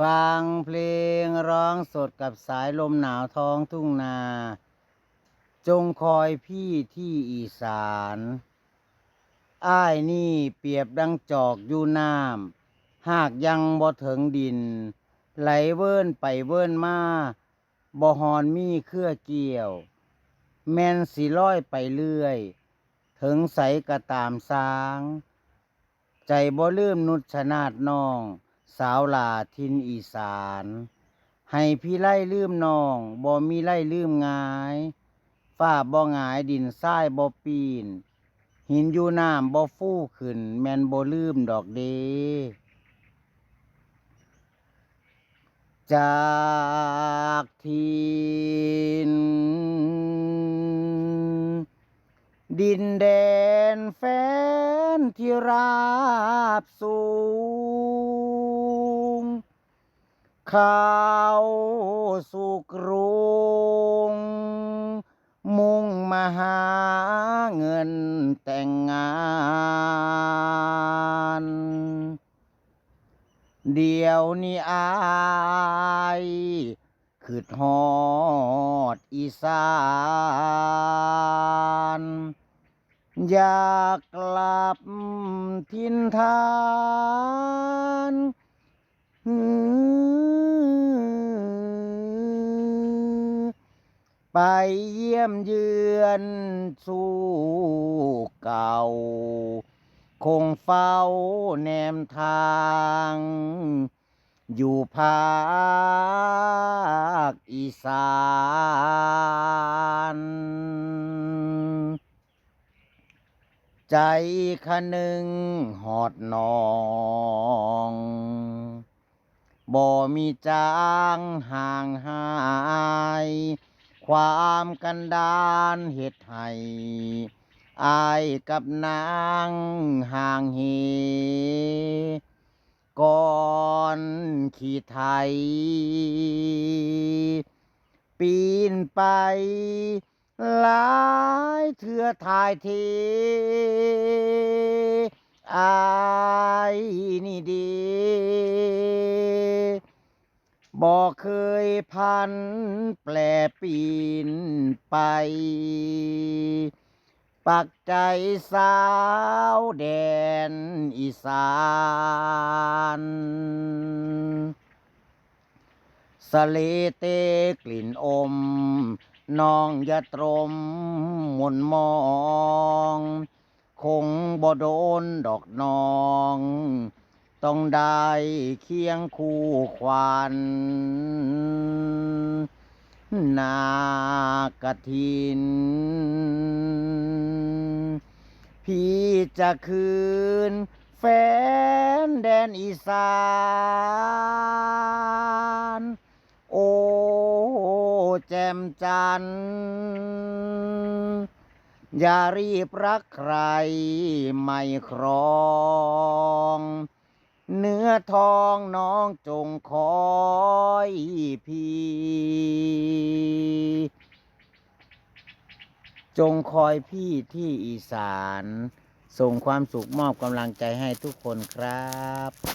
ฟังเพลงร้องสดกับสายลมหนาวท้องทุ่งนา จงคอยพี่ที่อีสานอ้ายนี่เปรียบดังจอกอยู่น้ำหากยังบ่ถึงดิน ไหลเวิ้นไปเวิ้นมาบ่ฮอนมีเครือเกี่ยว แมนสิร้อยไปเรื่อย ถึงใสกะตามสาง ใจบ่ลืมนุชนาดน้อง สาวหลาทินอีสาน ให้พี่ไล่ลืมน้องบ่มีไล่ลืมงายฟ้าบ่หงายดินทรายบ่ปีน หินอยู่น้ำบ่ฟู่ขึ้น แม่นบ่ลืมดอกเดจากทินดินแดน แฟนที่ราบสูง เข้าสู่กรุง มุ่งมาหาเงินแต่งงาน เดี๋ยวนี้อายคือฮอดอีสาน อยากกลับทินทานไปเยี่ยมเยือนสู่เก่า คงเฝ้าแนมทาง อยู่ภาคอีสาน ใจคะนึงหอดนองบ่มีจางห่างหาย ความกันดานเหตุให้อายกับนางห่างเหก่อนขี่ไทย ปีนไป หลายเถื่อทายเทอายนี่ดีบ่เคยพันแปลปีนไป ปักใจสาวแดนอีสานสเลเตกลิ่นอม น้องอย่าตรมหมุนมอง คงบ่โดนดอกน้อง ต้องได้เคียงคู่ควันนากทิน พี่จะคืน แฟนแดนอีสาน แจ่มจันทร์อย่ารีบรักใครไม่ครอง เนื้อทองน้องจงคอยพี่ จงคอยพี่ที่อีสาน ส่งความสุขมอบกำลังใจให้ทุกคนครับ